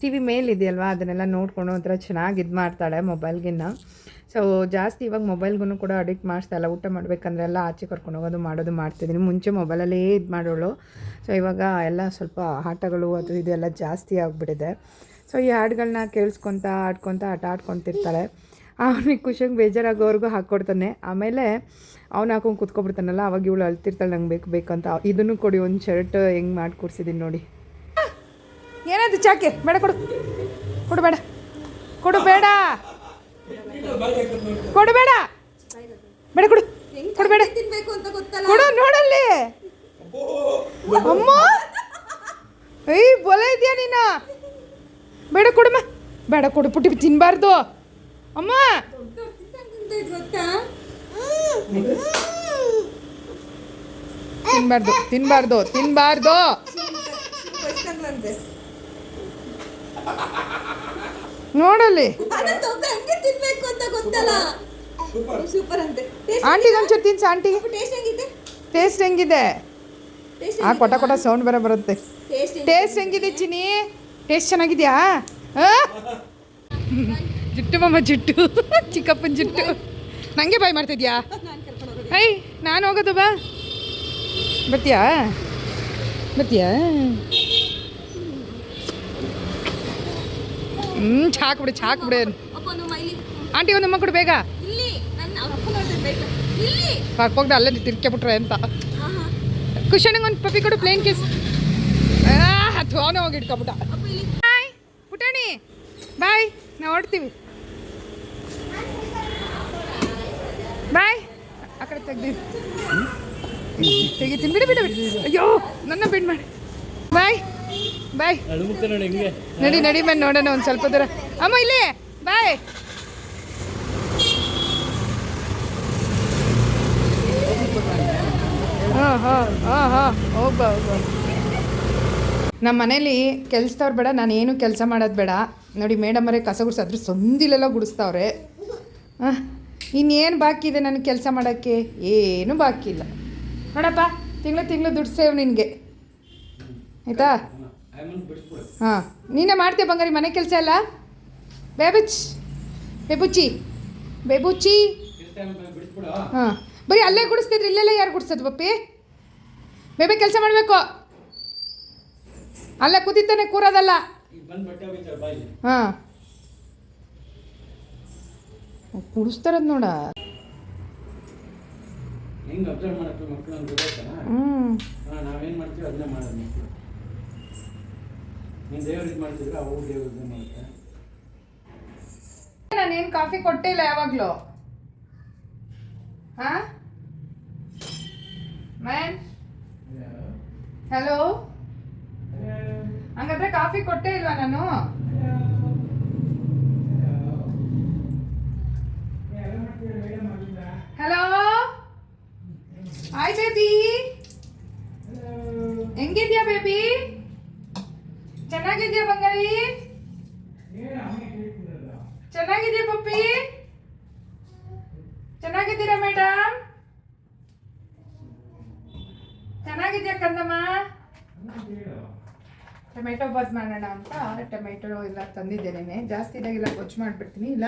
ಟಿ ವಿ ಮೇಲಿದೆಯಲ್ವಾ ಅದನ್ನೆಲ್ಲ ನೋಡ್ಕೊಂಡು ಒಂಥರ ಚೆನ್ನಾಗಿ ಇದು ಮಾಡ್ತಾಳೆ ಮೊಬೈಲ್ಗಿನ್ನ ಸೊ ಜಾಸ್ತಿ ಇವಾಗ ಮೊಬೈಲ್ಗೂ ಕೂಡ ಅಡಿಕ್ಟ್ ಮಾಡಿಸ್ತಾ ಊಟ ಮಾಡಬೇಕಂದ್ರೆ ಎಲ್ಲ ಆಚೆ ಕರ್ಕೊಂಡು ಹೋಗೋದು, ಮಾಡೋದು ಮಾಡ್ತಿದ್ದೀನಿ. ಮುಂಚೆ ಮೊಬೈಲಲ್ಲೇ ಇದು ಮಾಡೋಳು. ಸೊ ಇವಾಗ ಎಲ್ಲ ಸ್ವಲ್ಪ ಆಟಗಳು ಅದು ಇದು ಎಲ್ಲ ಜಾಸ್ತಿ ಆಗಿಬಿಟ್ಟಿದೆ. ಸೊ ಈ ಹಾಡುಗಳನ್ನ ಕೇಳಿಸ್ಕೊತ ಆಡ್ಕೊತ ಆಟ ಆಡ್ಕೊತಿರ್ತಾಳೆ. ಅವನಿಗೆ ಖುಷಿಯಾಗಿ ಬೇಜಾರಾಗೋವರೆಗೂ ಹಾಕ್ಕೊಡ್ತಾನೆ ಆಮೇಲೆ ಅವ್ನು ಹಾಕೊಂಡು ಕುತ್ಕೊಬಿಡ್ತಾನಲ್ಲ, ಅವಾಗ ಇವಳು ಅಳ್ತಿರ್ತಾಳೆ, ನಂಗೆ ಬೇಕು ಬೇಕಂತ ಇದನ್ನು ಕೊಡಿ, ಒಂದು ಶರ್ಟ್ ಹೆಂಗೆ ಮಾಡಿ ಕೊಡ್ಸಿದ್ದೀನಿ ನೋಡಿ. ಏನದು ಚಾಕೆ? ಬೇಡ ಕೊಡು. ಕೊಡು ಬೇಡ. ಕೊಡು ಬೇಡ. ಕೊಡು ಬೇಡ. ಬೇಡ ಕೊಡು. ಕೊಡು ಬೇಡ. ಅಂತ ಗೊತ್ತಲ್ಲ ಕೊಡು ನೋಡಲ್ಲಿ. ಅಮ್ಮ. ಏಯ್, ಬೊಲೆ ಇದೆಯಾ ನೀನು? ಬೇಡ ಕೊಡಮ್ಮ. ಬೇಡ ಕೊಡು, ಪುಟ್ಟಿ ತಿನ್ನಬಾರ್ದು ಅಮ್ಮ! ತಿನ್ಬಾರ್ದು ತಿನ್ಬಾರ್ದು ತಿನ್ಬಾರ್ದು! ನೋಡಲ್ಲಿ. ತಿನ್ಬೇಕು ಅಂತ ಗೊತ್ತಲ್ಲ ಸೂಪರ್ ಒಂಚೂರು ತಿನ್ಸ, ಆಂಟಿ. ಟೇಸ್ಟ್ ಹೆಂಗಿದೆ? ಆ ಕೊಟ ಕೊಟ ಸೌಂಡ್ ಬೇರೆ ಬರುತ್ತೆ. ಟೇಸ್ಟ್ ಹೆಂಗಿದೆ ಚಿನಿ ಟೇಸ್ಟ್ ಚೆನ್ನಾಗಿದ್ಯಾ? ಆ? ಜುಟ್ಟು ಮಮ್ಮ ಜುಟ್ಟು, ಚಿಕ್ಕಪ್ಪನ ಜುಟ್ಟು. ನನಗೆ ಬಾಯ್ ಮಾಡ್ತಿದ್ಯಾ? ಐ ನಾನು ಹೋಗೋದು ಬಾ. ಬರ್ತೀಯಾ? ಬರ್ತೀಯಾ? ಹ್ಞೂ ಚಾಕ್ ಬಿಡು ಚಾಕ್ ಬಿಡು ಅಪ್ಪ ಒಂದು ಮೈಲಿ ಆಂಟಿ ಒಂದು ಮಕ್ಕಳು ಬೇಗ ಹಾಕೋಗ್ದೆ ಅಲ್ಲೇ ತಿರ್ಕೆ ಅಂತ. ಖುಷಿ ಒಂದು ಪಪ್ಪಿ ಕೊಡು ಪ್ಲೇನ್ ಕೇಸ್ ಥೋನೆ ಹೋಗಿ ಇಟ್ಕೊಬಿಟ್ಟ ಅಪ್ಪ ಇಲ್ಲಿ ಬಾಯ್ ಪುಟಾಣಿ ಬಾಯ್, ನಾವು ಹೊಡ್ತೀವಿ ಬಾಯ್. ಆ ಕಡೆ ತೆಗ್ದಿ ತೆಗಿತೀನಿ, ಬಿಡು ಬಿಡು ಬಿಡು. ಅಯ್ಯೋ, ನನ್ನ ಬಿಡ್ ಮಾಡಿ. ಬಾಯ್ ಬಾಯ್. ನಡಿ ನಡಿ ಮೇಲೆ ನೋಡೋಣ ಒಂದು ಸ್ವಲ್ಪ ದೂರ. ಅಮ್ಮ, ಇಲ್ಲಿ. ಬಾಯ್. ಹಾಂ ಹಾಂ ಹಾಂ ಹಾಂ. ಹೋಗ್ಬಾ ಹೋಗ್ಬಾ. ನಮ್ಮ ಮನೇಲಿ ಕೆಲಸದವ್ರು ಬೇಡ, ನಾನು ಏನು ಕೆಲಸ ಮಾಡೋದು ಬೇಡ. ನೋಡಿ ಮೇಡಮರೇ ಕಸ ಗುಡಿಸಿದ್ರೆ ಸಂದಿಲೆಲ್ಲ ಗುಡಿಸ್ತಾವ್ರೆ. ಹಾಂ ಇನ್ನೇನು ಬಾಕಿ ಇದೆ ನನಗೆ ಕೆಲಸ ಮಾಡೋಕ್ಕೆ? ಏನೂ ಬಾಕಿ ಇಲ್ಲ. ನೋಡಪ್ಪ, ತಿಂಗಳು ತಿಂಗಳು ದುಡ್ಡು ಸೇವ್ ನಿನಗೆ. ಆಯಿತಾ? ಹಾಂ, ನೀನೇ ಮಾಡ್ತೀಯ ಬಂಗಾರಿ, ಮನೆ ಕೆಲಸ ಎಲ್ಲ? ಬೇಬುಚ್, ಬೇಬುಚ್ಚಿ ಬೇಬುಚ್ಚಿ. ಹಾಂ, ಬರೀ ಅಲ್ಲೇ ಗುಡಿಸ್ತಿದ್ರೆ ಇಲ್ಲೆಲ್ಲ ಯಾರು ಗುಡಿಸೋದು, ಪಪ್ಪಿ? ಬೇಬೆ ಕೆಲಸ ಮಾಡಬೇಕು. ಅಲ್ಲೇ ಕುದಿತಾನೆ ಕೂರೋದಲ್ಲ. ಹಾಂ. ಕುಡಿಸ್ತಾರದ್ ನೋಡ. ನಾನೇನು ಕಾಫಿ ಕೊಟ್ಟಿಲ್ಲ ಯಾವಾಗಲೂ. ಹಾಂ? ಮ್ಯಾನ್ ಹಲೋ ಹಂಗಾದ್ರೆ ಕಾಫಿ ಕೊಟ್ಟೇ ಇಲ್ವಾ ನಾನು ಹಲೋ ಹಾಯ್ ಬೇಬಿ ಹೆಂಗಿದ್ಯಾ ಬೇಬಿ ಚೆನ್ನಾಗಿದ್ಯಾ ಬಂಗಾರಿ ಚೆನ್ನಾಗಿದ್ಯಾ ಪಪ್ಪಿ ಚೆನ್ನಾಗಿದ್ದೀರಾ ಮೇಡಮ್ ಚೆನ್ನಾಗಿದ್ಯಾ ಕಂದಮ್ಮ ಟೊಮೆಟೊ ಬಾತ್ ಮಾಡೋಣ ಅಂತ ಟೊಮೆಟೊ ಎಲ್ಲ ತಂದಿದ್ದೇನೆ. ಜಾಸ್ತಿ ಇದಾಗಿಲ್ಲ ಗೊಜ್ಜು ಮಾಡಿಬಿಡ್ತೀನಿ, ಇಲ್ಲ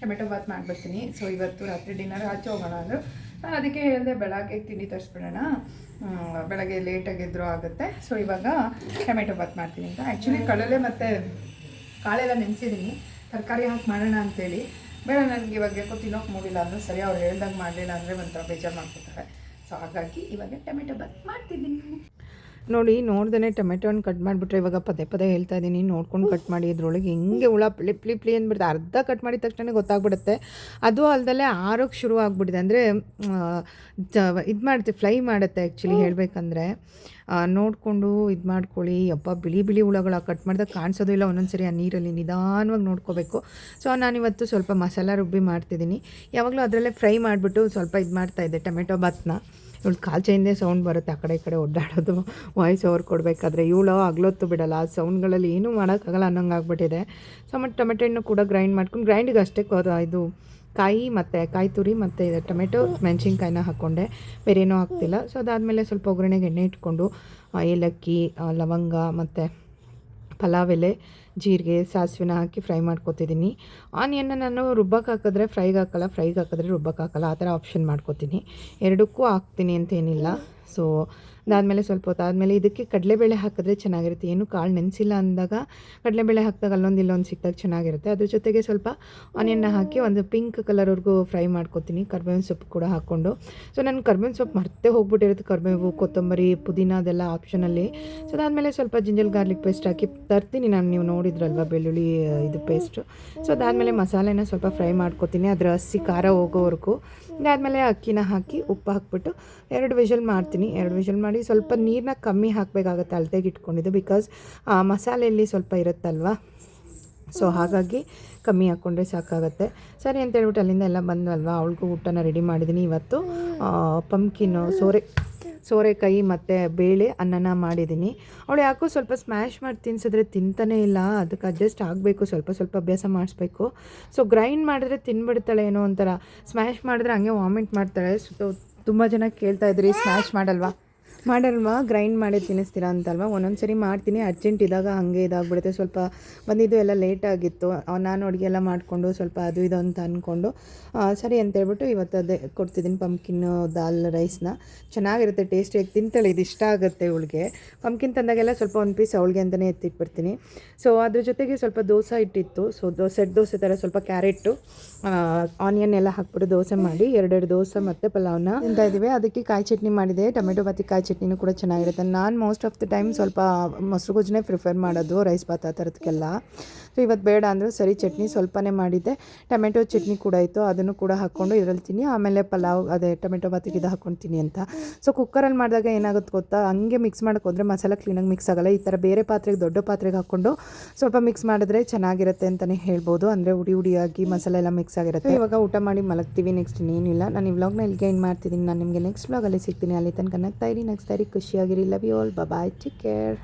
ಟೊಮೆಟೊ ಬಾತ್ ಮಾಡಿಬಿಡ್ತೀನಿ. ಸೊ ಇವತ್ತು ರಾತ್ರಿ ಡಿನ್ನರ್ ಆಚೆ ಹೋಗೋಣ ಅಂದರು ನಾನು ಅದಕ್ಕೆ ಹೇಳಿದೆ, ಬೆಳಗ್ಗೆ ತಿಂಡಿ ತರಿಸ್ಬಿಡೋಣ. ಬೆಳಗ್ಗೆ ಬೆಳಗ್ಗೆ ಲೇಟಾಗಿದ್ದರೂ ಆಗುತ್ತೆ. ಸೊ ಇವಾಗ ಟೊಮೆಟೊ ಬಾತ್ ಮಾಡ್ತೀನಿ ಅಂತ. ಆ್ಯಕ್ಚುಲಿ ಕಡಲೆ ಮತ್ತು ಕಾಳೆಲ್ಲ ನೆನೆಸಿದ್ದೀನಿ ತರಕಾರಿ ಹಾಕಿ ಮಾಡೋಣ ಅಂತೇಳಿ. ಬೇಡ, ನನಗೆ ಇವಾಗ ಯಾಕೋ ತಿನ್ನೋಕೆ ಮೂಡಿಲ್ಲ ಅಂದರೆ ಸರಿ, ಅವ್ರು ಹೇಳ್ದಂಗೆ ಮಾಡಲಿಲ್ಲ ಅಂದರೆ ಒಂಥರ ಬೇಜಾರು ಮಾಡ್ಕೊತಾರೆ. ಸೊ ಹಾಗಾಗಿ ಇವಾಗ ಟೊಮೆಟೊ ಬಾತ್ ಮಾಡ್ತಿದ್ದೀನಿ. ನೋಡಿ ನೋಡ್ದೇ ಟೊಮೆಟೊನ ಕಟ್ ಮಾಡಿಬಿಟ್ರೆ ಇವಾಗ ಪದೇ ಪದೇ ಹೇಳ್ತಾ ಇದ್ದೀನಿ ನೋಡ್ಕೊಂಡು ಕಟ್ ಮಾಡಿ ಇದ್ರೊಳಗೆ ಹೆಂಗೆ ಹುಳ ಪ್ಲಿ ಪ್ಲಿ ಪ್ಲಿ ಅಂದ್ಬಿಡುತ್ತೆ. ಅರ್ಧ ಕಟ್ ಮಾಡಿದ ತಕ್ಷಣ ಗೊತ್ತಾಗ್ಬಿಡುತ್ತೆ. ಅದು ಅಲ್ಲದಲ್ಲೇ ಆರೋಗ್ಯ ಶುರು ಆಗ್ಬಿಟ್ಟಿದೆ. ಅಂದರೆ ಇದು ಮಾಡುತ್ತೆ, ಫ್ಲೈ ಮಾಡುತ್ತೆ ಆ್ಯಕ್ಚುಲಿ ಹೇಳಬೇಕಂದ್ರೆ. ನೋಡಿಕೊಂಡು ಇದು ಮಾಡ್ಕೊಳ್ಳಿ. ಅಪ್ಪ ಬಿಳಿ ಬಿಳಿ ಹುಳಗಳು ಕಟ್ ಮಾಡಿದಾಗ ಕಾಣಿಸೋದು ಇಲ್ಲ. ಒಂದೊಂದು ಸರಿ ಆ ನೀರಲ್ಲಿ ನಿಧಾನವಾಗಿ ನೋಡ್ಕೋಬೇಕು. ಸೊ ನಾನಿವತ್ತು ಸ್ವಲ್ಪ ಮಸಾಲ ರುಬ್ಬಿ ಮಾಡ್ತಿದ್ದೀನಿ. ಯಾವಾಗಲೂ ಅದರಲ್ಲೇ ಫ್ರೈ ಮಾಡಿಬಿಟ್ಟು ಸ್ವಲ್ಪ ಇದು ಮಾಡ್ತಾಯಿದ್ದೆ ಟೊಮೆಟೊ ಬಾತ್ನ ಇವಳು ಕಾಲ್ ಚೈಂದೇ ಸೌಂಡ್ ಬರುತ್ತೆ ಆ ಕಡೆ ಈ ಕಡೆ ಒಡ್ಡಾಡೋದು. ವಾಯ್ಸ್ ಓವರ್ ಕೊಡಬೇಕಾದ್ರೆ ಇವಳು ಅಗ್ಲೊತ್ತು ಬಿಡಲ್ಲ. ಆ ಸೌಂಡ್ಗಳಲ್ಲಿ ಏನೂ ಮಾಡೋಕ್ಕಾಗಲ್ಲ ಅನ್ನೋಂಗೆ ಆಗ್ಬಿಟ್ಟಿದೆ. ಸೊ ಮತ್ತು ಟೊಮೆಟೊ ಹಣ್ಣು ಕೂಡ ಗ್ರೈಂಡ್ ಮಾಡ್ಕೊಂಡು ಗ್ರೈಂಡಿಗೆ ಅಷ್ಟೇ ಇದು ಕಾಯಿ ಮತ್ತು, ಕಾಯಿ ತುರಿ ಮತ್ತು ಇದು ಟೊಮೆಟೊ, ಮೆಣಸಿನ್ಕಾಯಿನ ಹಾಕ್ಕೊಂಡೆ ಬೇರೆ ಏನೂ ಹಾಕ್ತಿಲ್ಲ. ಸೊ ಅದಾದಮೇಲೆ ಸ್ವಲ್ಪ ಒಗ್ಗರಣೆಗೆ ಎಣ್ಣೆ ಇಟ್ಕೊಂಡು ಏಲಕ್ಕಿ ಲವಂಗ ಮತ್ತು ಪಲಾವ್ ಎಲೆ ಜೀರಿಗೆ, ಸಾಸಿವೆನ ಹಾಕಿ ಫ್ರೈ ಮಾಡ್ಕೋತಿದ್ದೀನಿ ಆನಿಯನ್ನ ನಾನು ರುಬ್ಬಕ್ಕೆ ಹಾಕಿದ್ರೆ ಫ್ರೈಗೆ ಹಾಕಲ್ಲ, ಫ್ರೈಗೆ ಹಾಕಿದ್ರೆ ರುಬ್ಬಕ್ಕೆ ಹಾಕಲ್ಲ, ಆ ಥರ ಆಪ್ಷನ್ ಮಾಡ್ಕೊತೀನಿ. ಎರಡಕ್ಕೂ ಹಾಕ್ತೀನಿ ಅಂತೇನಿಲ್ಲ ಸೊ ಅದಾದಮೇಲೆ ಸ್ವಲ್ಪ ಹೊತ್ತು ಆದಮೇಲೆ ಇದಕ್ಕೆ ಕಡಲೆಬೇಳೆ ಹಾಕಿದ್ರೆ ಚೆನ್ನಾಗಿರುತ್ತೆ. ಏನು ಕಾಳು ನೆನೆಸಿಲ್ಲ ಅಂದಾಗ ಕಡಲೆಬೇಳೆ ಹಾಕಿದಾಗ ಅಲ್ಲೊಂದು ಇಲ್ಲೊಂದು ಸಿಕ್ಕಿದಾಗ ಚೆನ್ನಾಗಿರುತ್ತೆ. ಅದ್ರ ಜೊತೆಗೆ ಸ್ವಲ್ಪ ಆನಿಯನ್ನ ಹಾಕಿ ಒಂದು ಪಿಂಕ್ ಕಲರ್ವರೆಗೂ ಫ್ರೈ ಮಾಡ್ಕೊತೀನಿ. ಕರ್ಬೇವಿನ ಸೊಪ್ಪು ಕೂಡ ಹಾಕ್ಕೊಂಡು. ಸೊ ನಾನು ಕರ್ಬೇವಿನ ಸೊಪ್ಪು ಮರ್ತೆ ಹೋಗ್ಬಿಟ್ಟಿರುತ್ತೆ. ಕರ್ಬೇವು, ಕೊತ್ತಂಬರಿ, ಪುದೀನ ಅದೆಲ್ಲ ಆಪ್ಷನಲ್ಲಿ. ಸೊ ಅದಾದಮೇಲೆ ಸ್ವಲ್ಪ ಜಿಂಜಲ್ ಗಾರ್ಲಿಕ್ ಪೇಸ್ಟ್ ಹಾಕಿ ತರ್ತೀನಿ ನಾನು. ನೀವು ನೋಡಿದ್ರಲ್ವ ಬೆಳ್ಳುಳ್ಳಿ, ಇದು ಪೇಸ್ಟು. ಸೊ ಅದಾದಮೇಲೆ ಮಸಾಲೆನ ಸ್ವಲ್ಪ ಫ್ರೈ ಮಾಡ್ಕೊತೀನಿ. ಅದರ ಹಸಿ ಖಾರ ಹೋಗೋವರೆಗೂ. ಅದಾದಮೇಲೆ ಅಕ್ಕಿನ ಹಾಕಿ ಉಪ್ಪು ಹಾಕ್ಬಿಟ್ಟು ಎರಡು ವಿಷಲ್ ಮಾಡ್ತೀನಿ. ಎರಡು ವಿಷಲ್ ಮಾಡಿ ಸ್ವಲ್ಪ ನೀರನ್ನ ಕಮ್ಮಿ ಹಾಕಬೇಕಾಗತ್ತೆ ಅಳತೆಗೆ ಇಟ್ಕೊಂಡಿದ್ದು ಬಿಕಾಸ್ ಮಸಾಲೆಯಲ್ಲಿ ಸ್ವಲ್ಪ ಇರುತ್ತಲ್ವ? ಸೊ ಹಾಗಾಗಿ ಕಮ್ಮಿ ಹಾಕ್ಕೊಂಡ್ರೆ ಸಾಕಾಗುತ್ತೆ. ಸರಿ ಅಂತ ಹೇಳ್ಬಿಟ್ಟು ಅಲ್ಲಿಂದ ಎಲ್ಲ ಬಂದ್ವಲ್ವ? ಅವಳಿಗೂ ಊಟನ ರೆಡಿ ಮಾಡಿದ್ದೀನಿ ಇವತ್ತು. ಪಂಪ್ಕಿನ್ನು ಸೋರೆ. ಸೋರೆಕಾಯಿ ಮತ್ತು ಬೇಳೆ ಅನ್ನನ ಮಾಡಿದ್ದೀನಿ. ಅವಳು ಯಾಕೋ ಸ್ವಲ್ಪ ಸ್ಮ್ಯಾಶ್ ಮಾಡಿ ತಿನ್ಸಿದ್ರೆ ತಿಂತಾನೇ ಇಲ್ಲ. ಅದಕ್ಕೆ ಅಡ್ಜಸ್ಟ್ ಆಗಬೇಕು. ಸ್ವಲ್ಪ ಸ್ವಲ್ಪ ಅಭ್ಯಾಸ ಮಾಡಿಸ್ಬೇಕು. ಸೊ ಗ್ರೈಂಡ್ ಮಾಡಿದ್ರೆ ತಿನ್ಬಿಡ್ತಾಳೆ ಏನೋ ಒಂಥರ. ಸ್ಮ್ಯಾಶ್ ಮಾಡಿದ್ರೆ ಹಂಗೆ ವಾಮಿಟ್ ಮಾಡ್ತಾಳೆ. ಸೊ ತುಂಬ ಜನ ಕೇಳ್ತಾ ಇದ್ರಿ ಸ್ಮ್ಯಾಶ್ ಮಾಡಲ್ವಾ? ಮಾಡಲ್ವಾ? ಗ್ರೈಂಡ್ ಮಾಡಿ ತಿನ್ನಿಸ್ತೀರಾ ಅಂತಲ್ವಾ? ಒಂದೊಂದು ಸರಿ ಮಾಡ್ತೀನಿ. ಅರ್ಜೆಂಟ್ ಇದ್ದಾಗ ಹಾಗೆ ಇದಾಗ್ಬಿಡುತ್ತೆ. ಸ್ವಲ್ಪ ಬಂದಿದ್ದು ಎಲ್ಲ ಲೇಟ್ ಆಗಿತ್ತು. ನಾನು ಅಡುಗೆ ಎಲ್ಲ ಮಾಡಿಕೊಂಡು ಸ್ವಲ್ಪ ಅದು ಇದು ಅಂತ ಅಂದ್ಕೊಂಡು ಸರಿ ಅಂತ ಹೇಳ್ಬಿಟ್ಟು ಇವತ್ತು ಅದೇ ಕೊಡ್ತಿದ್ದೀನಿ ಪಂಪ್ಕಿನ್ ದಾಲ್ ರೈಸ್ನ ಚೆನ್ನಾಗಿರುತ್ತೆ ಟೇಸ್ಟಿಯಾಗಿ ತಿಂತಾಳೆ? ಇದು ಇಷ್ಟ ಆಗುತ್ತೆ ಇವಳಿಗೆ ಪಂಪ್ಕಿನ್ ತಂದಾಗೆಲ್ಲ ಸ್ವಲ್ಪ ಒಂದು ಪೀಸ್ ಅವಳಿಗೆ ಅಂತಲೇ ಎತ್ತಿಟ್ಬಿಡ್ತೀನಿ. ಸೊ ಅದ್ರ ಜೊತೆಗೆ ಸ್ವಲ್ಪ ದೋಸೆ ಇಟ್ಟಿತ್ತು. ಸೊ ದೋಸೆ ಸೆಟ್ ದೋಸೆ ಥರ ಸ್ವಲ್ಪ ಕ್ಯಾರೆಟು ಆನಿಯನ್ ಎಲ್ಲ ಹಾಕ್ಬಿಟ್ಟು ದೋಸೆ ಮಾಡಿ, ಎರಡೆರಡು ದೋಸೆ ಮತ್ತು ಪಲಾವ್ನ ತಿಂತಾ ಇದ್ದೀವಿ. ಅದಕ್ಕೆ ಕಾಯಿ ಚಟ್ನಿ ಮಾಡಿದೆ. ಟೊಮೆಟೊ ಮತ್ತು ಕಾಯಿ ಚಟ್ನಿನೂ ಕೂಡ ಚೆನ್ನಾಗಿರುತ್ತೆ. ನಾನು ಮೋಸ್ಟ್ ಆಫ್ ದ ಟೈಮ್ ಸ್ವಲ್ಪ ಮೊಸರು ಗೊಜ್ಜನ್ನೇ ಪ್ರಿಫರ್ ಮಾಡೋದು ರೈಸ್ ಭಾತ್ ಆ ಥರದಕ್ಕೆಲ್ಲ ಸೊ ಇವತ್ತು ಬೇಡ ಅಂದರೆ ಸರಿ ಚಟ್ನಿ ಸ್ವಲ್ಪನೇ ಮಾಡಿದ್ದೆ. ಟೊಮೆಟೊ ಚಟ್ನಿ ಕೂಡ ಇತ್ತು, ಅದನ್ನು ಕೂಡ ಹಾಕ್ಕೊಂಡು ಇದರಲ್ಲಿ ತಿನ್ನಿ. ಆಮೇಲೆ ಪಲಾವ್, ಅದೇ ಟೊಮೆಟೊ ಬಾತಿಗೆ ಇದು ಹಾಕ್ಕೊಳ್ತೀನಿ ಅಂತ. ಸೊ ಕುಕ್ಕರಲ್ಲಿ ಮಾಡಿದಾಗ ಏನಾಗುತ್ತೆ ಗೊತ್ತಾ? ಹಂಗೆ ಮಿಕ್ಸ್ ಮಾಡೋಕೆ ಹೋದರೆ ಮಸಾಲ ಕ್ಲೀನಾಗಿ ಮಿಕ್ಸ್ ಆಗಲ್ಲ. ಈ ಥರ ಬೇರೆ ಪಾತ್ರೆಗೆ, ದೊಡ್ಡ ಪಾತ್ರೆಗೆ ಹಾಕ್ಕೊಂಡು ಸ್ವಲ್ಪ ಮಿಕ್ಸ್ ಮಾಡಿದ್ರೆ ಚೆನ್ನಾಗಿರುತ್ತೆ ಅಂತಲೇ ಹೇಳ್ಬೋದು. ಅಂದರೆ ಉಡಿ ಉಡಿಯಾಗಿ ಮಸಾಲೆ ಎಲ್ಲ ಮಿಕ್ಸ್ ಆಗಿರುತ್ತೆ. ಇವಾಗ ಊಟ ಮಾಡಿ ಮಲಗ್ತೀವಿ ನೆಕ್ಸ್ಟ್ ಇನ್ನೇನಿಲ್ಲ ನಾನು ಈ ವ್ಲಾಗ್ನ ಇಲ್ಲಿಗೆ ಏನು ಮಾಡ್ತಿದ್ದೀನಿ ನಾನು ನಿಮಗೆ ನೆಕ್ಸ್ಟ್ ವ್ಲಾಗಲ್ಲಿ ಸಿಗ್ತೀನಿ. ಅಲ್ಲಿ ತನಕ ನಗ್ತಾ ಇರಿ. ನಗ್ತಾ ಇರಿ ಖುಷಿಯಾಗಿರಿ. Love you all bye take care